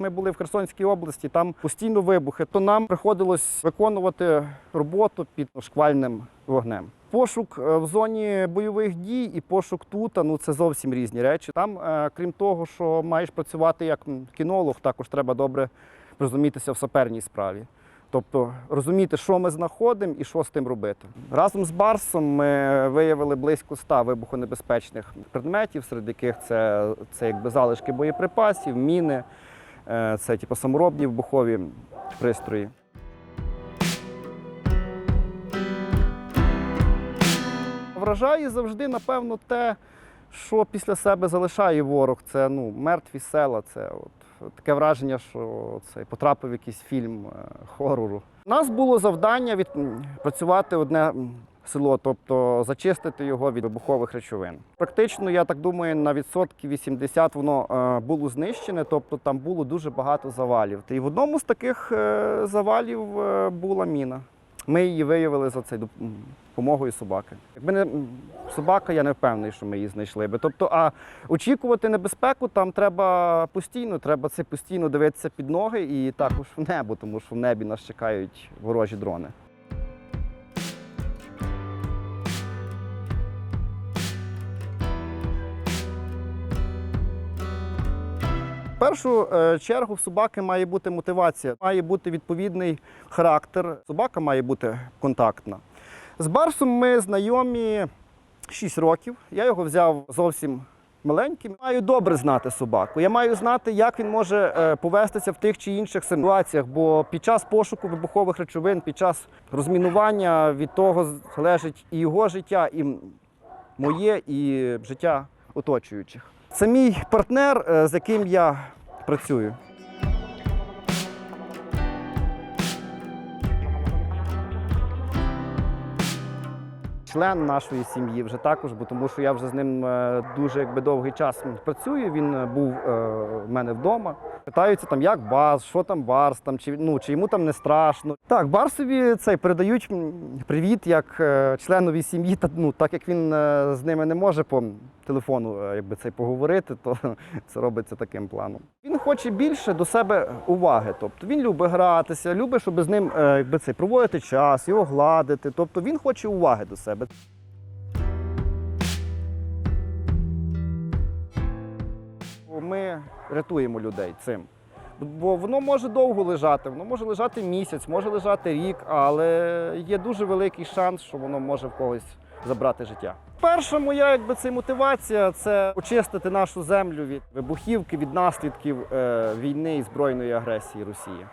Ми були в Херсонській області, там постійно вибухи, то нам приходилось виконувати роботу під шквальним вогнем. Пошук е, в зоні бойових дій і пошук тут ну це зовсім різні речі. Там, е, крім того, що маєш працювати як кінолог, також треба добре розумітися в саперній справі. Тобто розуміти, що ми знаходимо і що з тим робити. Разом з Барсом ми виявили близько 100 вибухонебезпечних предметів, серед яких це, це якби залишки боєприпасів, міни, це типу, саморобні вибухові пристрої. Вражає завжди, напевно, те, що після себе залишає ворог. Це ну, мертві села. Це от, таке враження, що це потрапив якийсь фільм е, хорору. У нас було завдання від, працювати одне село, тобто зачистити його від вибухових речовин. Практично, я так думаю, на відсотки 80 воно е, було знищене, тобто там було дуже багато завалів. І в одному з таких е, завалів е, була міна. Ми її виявили за це допомогою собаки. Якби не собака, я не впевнений, що ми її знайшли би. Тобто, а очікувати небезпеку там треба постійно, треба це постійно дивитися під ноги і також в небо, тому що в небі нас чекають ворожі дрони. В першу е, чергу в собаки має бути мотивація, має бути відповідний характер. Собака має бути контактна. З Барсом ми знайомі 6 років. Я його взяв зовсім маленьким. Маю добре знати собаку. Я маю знати, як він може е, повестися в тих чи інших ситуаціях, бо під час пошуку вибухових речовин, під час розмінування від того залежить і його життя, і моє, і життя оточуючих. Це мій партнер, е, з яким я працюю. Член нашої сім'ї вже також, бо тому що я вже з ним е, дуже якби довгий час працюю. Він е, був е, в мене вдома. Питаються там, як Барс, що там Барс, там чи ну чи йому там не страшно. Так, Барсові цей передають привіт як членові сім'ї. Та ну так як він з ними не може по телефону, е, якби цей поговорити, то це робиться таким планом. Він хоче більше до себе уваги. Тобто він любить гратися, любить, щоб з ним е, якби цей проводити час, його гладити. Тобто він хоче уваги до себе. Ми рятуємо людей цим. Бо воно може довго лежати, воно може лежати місяць, може лежати рік, але є дуже великий шанс, що воно може в когось забрати життя. Перша моя якби це мотивація це очистити нашу землю від вибухівки, від наслідків е, війни і збройної агресії Росії.